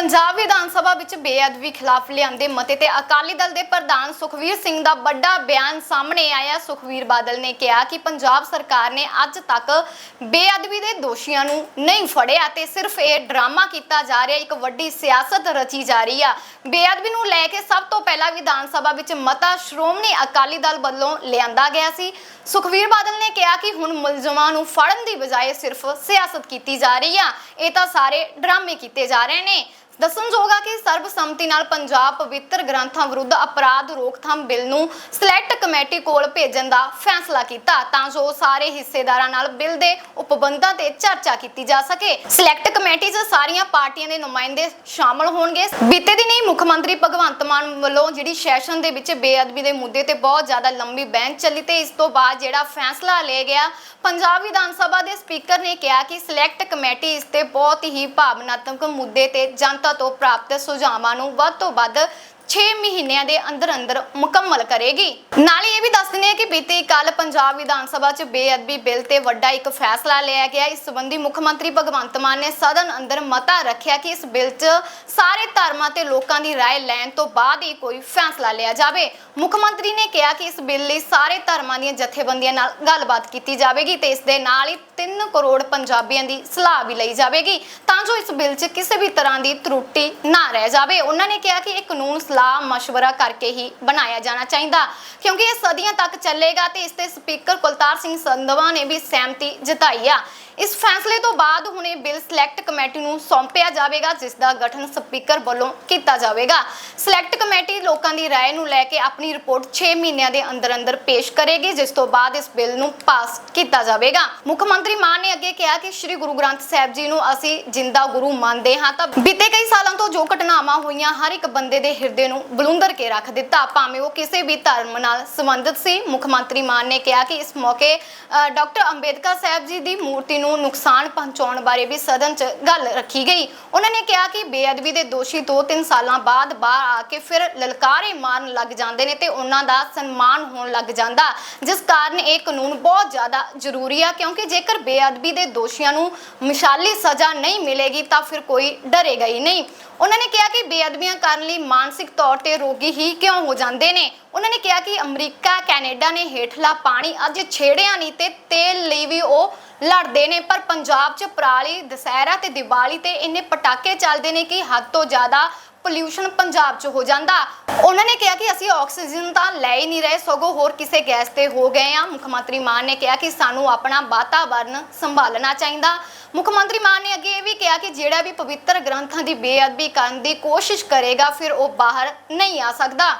ਪੰਜਾਬ ਵਿਧਾਨ ਸਭਾ ਵਿੱਚ ਬੇਅਦਬੀ ਖਿਲਾਫ ਲਿਆਂਦੇ ਮਤੇ ਤੇ ਅਕਾਲੀ ਦਲ ਦੇ ਪ੍ਰਧਾਨ ਸੁਖਵੀਰ ਸਿੰਘ ਦਾ ਵੱਡਾ ਬਿਆਨ ਸਾਹਮਣੇ ਆਇਆ। ਸੁਖਵੀਰ ਬਾਦਲ ਨੇ ਕਿਹਾ ਕਿ ਪੰਜਾਬ ਸਰਕਾਰ ਨੇ ਅੱਜ ਤੱਕ ਬੇਅਦਬੀ ਦੇ ਦੋਸ਼ੀਆਂ ਨੂੰ ਨਹੀਂ ਫੜਿਆ ਤੇ ਸਿਰਫ ਇਹ ਡਰਾਮਾ ਕੀਤਾ ਜਾ ਰਿਹਾ, ਇੱਕ ਵੱਡੀ ਸਿਆਸਤ ਰਚੀ ਜਾ ਰਹੀ ਆ। ਬੇਅਦਬੀ ਨੂੰ ਲੈ ਕੇ ਸਭ ਤੋਂ ਪਹਿਲਾਂ ਵਿਧਾਨ ਸਭਾ ਵਿੱਚ ਮਤਾ ਸ਼੍ਰੋਮਣੀ ਅਕਾਲੀ ਦਲ ਵੱਲੋਂ ਲਿਆਂਦਾ ਗਿਆ ਸੀ। ਸੁਖਵੀਰ ਬਾਦਲ ਨੇ ਕਿਹਾ ਕਿ ਹੁਣ ਮੁਲਜ਼ਮਾਂ ਨੂੰ ਫੜਨ ਦੀ ਬਜਾਏ ਸਿਰਫ ਸਿਆਸਤ ਕੀਤੀ ਜਾ ਰਹੀ ਆ। ਇਹ ਤਾਂ ਸਾਰੇ ਡਰਾਮੇ ਕੀਤੇ ਜਾ ਰਹੇ ਨੇ। ਦੱਸਣਯੋਗ ਆ ਕਿ ਸਰਬਸੰਮਤੀ ਨਾਲ ਪੰਜਾਬ ਪਵਿੱਤਰ ਗ੍ਰੰਥਾਂ ਵਿਰੁੱਧ ਅਪਰਾਧ ਰੋਕਥਾਮ ਬਿੱਲ ਨੂੰ ਸਿਲੈਕਟ ਕਮੇਟੀ ਕੋਲ ਭੇਜਣ ਦਾ ਫੈਸਲਾ ਕੀਤਾ, ਤਾਂ ਜੋ ਸਾਰੇ ਹਿੱਸੇਦਾਰਾਂ ਨਾਲ ਬਿੱਲ ਦੇ ਉਪਬੰਧਾਂ ਤੇ ਚਰਚਾ ਕੀਤੀ ਜਾ ਸਕੇ। ਸਿਲੈਕਟ ਕਮੇਟੀ 'ਚ ਸਾਰੀਆਂ ਪਾਰਟੀਆਂ ਦੇ ਨੁਮਾਇੰਦੇ ਸ਼ਾਮਲ ਹੋਣਗੇ। ਬੀਤੇ ਦਿਨੀ ਮੁੱਖ ਮੰਤਰੀ ਭਗਵੰਤ ਮਾਨ ਵੱਲੋਂ ਜਿਹੜੀ ਸੈਸ਼ਨ ਦੇ ਵਿੱਚ ਬੇਅਦਬੀ ਦੇ ਮੁੱਦੇ ਤੇ ਬਹੁਤ ਜ਼ਿਆਦਾ ਲੰਬੀ ਬੈਂਚ ਚੱਲੀ ਤੇ ਇਸ ਤੋਂ ਬਾਅਦ ਜਿਹੜਾ ਫੈਸਲਾ ਲਿਆ ਗਿਆ, ਪੰਜਾਬ ਵਿਧਾਨ ਸਭਾ ਦੇ ਸਪੀਕਰ ਨੇ ਕਿਹਾ ਕਿ ਸਿਲੈਕਟ ਕਮੇਟੀ ਇਸ ਤੇ ਬਹੁਤ ਹੀ ਭਾਵਨਾਤਮਕ ਮੁੱਦੇ ਤੇ ਜਨਤਾ ਤੋਂ ਪ੍ਰਾਪਤ ਸੁਝਾਵਾਂ ਨੂੰ ਵੱਧ ਤੋਂ ਵੱਧ 6 ਮਹੀਨਿਆਂ ਦੇ ਅੰਦਰ ਅੰਦਰ ਮੁਕੰਮਲ ਕਰੇਗੀ ਨਾਲ ਹੀ ਇਹ ਵੀ ਦੱਸ ਦਿੰਦੇ ਹਾਂ ਕਿ ਬੀਤੀ ਕੱਲ ਪੰਜਾਬ ਵਿਧਾਨ ਸਭਾ 'ਚ ਬੇਅਦਬੀ ਬਿੱਲ ਤੇ ਵੱਡਾ ਇੱਕ ਫੈਸਲਾ ਲਿਆ ਗਿਆ ਇਸ ਸੰਬੰਧੀ ਮੁੱਖ ਮੰਤਰੀ ਭਗਵੰਤ ਮਾਨ ਨੇ ਸਦਨ ਅੰਦਰ ਮਤਾ ਰੱਖਿਆ ਕਿ ਇਸ ਬਿੱਲ 'ਚ ਸਾਰੇ ਧਰਮਾਂ ਤੇ ਲੋਕਾਂ ਦੀ رائے ਲੈਣ ਤੋਂ ਬਾਅਦ ਹੀ ਕੋਈ ਫੈਸਲਾ ਲਿਆ ਜਾਵੇ ਮੁੱਖ ਮੰਤਰੀ ਨੇ ਕਿਹਾ ਕਿ ਇਸ ਬਿੱਲ ਲਈ ਸਾਰੇ ਧਰਮਾਂ ਦੀਆਂ ਜਥੇਬੰਦੀਆਂ ਨਾਲ ਗੱਲਬਾਤ ਕੀਤੀ ਜਾਵੇਗੀ ਤੇ ਇਸ ਦੇ ਨਾਲ ਹੀ 3 ਕਰੋੜ ਪੰਜਾਬੀਆਂ ਦੀ ਸਲਾਹ ਵੀ ਲਈ ਜਾਵੇਗੀ ਤਾਂ ਜੋ ਇਸ ਬਿੱਲ 'ਚ ਕਿਸੇ ਵੀ ਤਰ੍ਹਾਂ ਦੀ ਤਰੁੱਟੀ ਨਾ ਰਹਿ ਜਾਵੇ ਉਹਨਾਂ ਨੇ ਕਿਹਾ ਕਿ ਇਹ ਕਾਨੂੰਨ ਸਲਾਹ مشਵਰਾ ਕਰਕੇ ਹੀ ਬਣਾਇਆ ਜਾਣਾ ਚਾਹੀਦਾ। ਕਿਉਂਕਿ ਇਹ ਸਦੀਆਂ ਤੱਕ ਚੱਲੇਗਾ ਤੇ ਇਸ ਤੇ ਸਪੀਕਰ ਕੁਲਤਾਰ ਸਿੰਘ ਸੰਧਵਾ ਨੇ ਵੀ ਸਹਿਮਤੀ ਜਤਾਈ ਆ। ਇਸ ਫੈਸਲੇ ਤੋਂ ਬਾਅਦ ਹੁਣ ਇਹ ਬਿੱਲ ਸਿਲੈਕਟ ਕਮੇਟੀ ਨੂੰ ਸੌਂਪਿਆ ਜਾਵੇਗਾ ਜਿਸ ਦਾ ਗਠਨ ਸਪੀਕਰ ਵੱਲੋਂ ਕੀਤਾ ਜਾਵੇਗਾ ਸਿਲੈਕਟ ਕਮੇਟੀ ਲੋਕਾਂ ਦੀ رائے ਨੂੰ ਲੈ ਕੇ ਆਪਣੀ ਰਿਪੋਰਟ 6 ਮਹੀਨਿਆਂ ਦੇ ਅੰਦਰ ਅੰਦਰ ਪੇਸ਼ ਕਰੇਗੀ ਜਿਸ ਤੋਂ ਬਾਅਦ ਇਸ ਬਿੱਲ ਨੂੰ ਪਾਸ ਕੀਤਾ ਜਾਵੇਗਾ ਮੁੱਖ ਮੰਤਰੀ ਮਾਨ ਨੇ ਅੱਗੇ ਕਿਹਾ ਕਿ ਸ੍ਰੀ ਗੁਰੂ ਗ੍ਰੰਥ ਸਾਹਿਬ ਜੀ ਨੂੰ ਅਸੀਂ ਜਿੰਦਾ ਗੁਰੂ ਮੰਨਦੇ ਹਾਂ ਤਾਂ ਬੀਤੇ ਕਈ ਸਾਲਾਂ ਤੋਂ ਜੋ ਘਟਨਾਵਾਂ ਹੋਈਆਂ ਹਰ ਇੱਕ ਬੰਦੇ ਦੇ ਹਿਰਦੇ ਨੂੰ ਬਲੁੰਦਰ ਕੇ ਰੱਖ ਦਿੱਤਾ ਭਾਵੇਂ ਉਹ ਕਿਸੇ ਵੀ ਧਰਮ ਨਾਲ ਸੰਬੰਧਿਤ ਸੀ ਮੁੱਖ ਮੰਤਰੀ ਮਾਨ ਨੇ ਕਿਹਾ ਕਿ ਇਸ ਮੌਕੇ ਅ, ਡਾਕਟਰ ਅੰਬੇਦਕਰ ਸਾਹਿਬ ਜੀ ਦੀ ਮੂਰਤੀ ਨੂੰ ਨੁਕਸਾਨ ਪਹੁੰਚਾਉਣ ਬਾਰੇ ਵੀ ਸਦਨ 'ਚ ਗੱਲ ਰੱਖੀ ਗਈ। ਉਹਨਾਂ ਨੇ ਕਿਹਾ ਕਿ ਬੇਅਦਬੀ ਦੇ ਦੋਸ਼ੀ 2-3 ਸਾਲਾਂ ਬਾਅਦ ਬਾਹਰ ਆ ਕੇ ਫਿਰ ਲਲਕਾਰੇ ਮਾਰਨ ਲੱਗ ਜਾਂਦੇ ਨੇ ਤੇ ਉਹਨਾਂ ਦਾ ਸਨਮਾਨ ਹੋਣ ਲੱਗ ਜਾਂਦਾ, ਜਿਸ ਕਾਰਨ ਇਹ ਕਾਨੂੰਨ ਬਹੁਤ ਜ਼ਿਆਦਾ ਜ਼ਰੂਰੀ ਆ, ਕਿਉਂਕਿ ਜੇਕਰ ਬੇਅਦਬੀ ਦੇ ਦੋਸ਼ੀਆਂ ਨੂੰ ਮਿਸਾਲੀ ਸਜ਼ਾ ਨਹੀਂ ਮਿਲੇਗੀ ਤਾਂ ਫਿਰ ਕੋਈ ਡਰੇਗਾ ਹੀ ਨਹੀਂ। ਉਹਨਾਂ ਨੇ ਕਿਹਾ ਕਿ ਬੇਅਦਬੀਆਂ ਕਰਨ ਲਈ ਮਾਨਸਿਕ ਤੌਰ ਤੇ ਰੋਗੀ ਹੀ ਕਿਉਂ ਹੋ ਜਾਂਦੇ ਨੇ? ਉਹਨਾਂ ਨੇ ਕਿਹਾ ਕਿ ਅਮਰੀਕਾ ਕੈਨੇਡਾ ਨੇ ਹੇਠਲਾ ਪਾਣੀ ਅੱਜ ਛੇੜਿਆ ਨਹੀਂ ਤੇ ਤੇਲ ਲਈ ਵੀ ਉਹ ਲੜਦੇ ਨੇ, ਪਰ ਪੰਜਾਬ 'ਚ ਪਰਾਲੀ, ਦਸਹਿਰਾ ਤੇ ਦੀਵਾਲੀ ਤੇ ਇੰਨੇ ਪਟਾਕੇ ਚੱਲਦੇ ਨੇ ਕਿ ਹੱਦ ਤੋਂ ਜ਼ਿਆਦਾ ਪੋਲਿਊਸ਼ਨ ਪੰਜਾਬ 'ਚ ਹੋ ਜਾਂਦਾ। ਉਹਨਾਂ ਨੇ ਕਿਹਾ ਕਿ ਅਸੀਂ ਆਕਸੀਜਨ ਤਾਂ ਲੈ ਹੀ ਨਹੀਂ ਰਹੇ, ਸਗੋਂ ਹੋਰ ਕਿਸੇ ਗੈਸ ਤੇ ਹੋ ਗਏ ਆ ਮੁੱਖ ਮੰਤਰੀ ਮਾਨ ਨੇ ਕਿਹਾ ਕਿ ਸਾਨੂੰ ਆਪਣਾ ਵਾਤਾਵਰਨ ਸੰਭਾਲਣਾ ਚਾਹੀਦਾ। ਮੁੱਖ ਮੰਤਰੀ ਮਾਨ ਨੇ ਅੱਗੇ ਇਹ ਵੀ ਕਿਹਾ ਕਿ ਜਿਹੜਾ ਵੀ ਪਵਿੱਤਰ ਗ੍ਰੰਥਾਂ ਦੀ ਬੇਅਦਬੀ ਕਰਨ ਦੀ ਕੋਸ਼ਿਸ਼ ਕਰੇਗਾ, ਫਿਰ ਉਹ ਬਾਹਰ ਨਹੀਂ ਆ ਸਕਦਾ।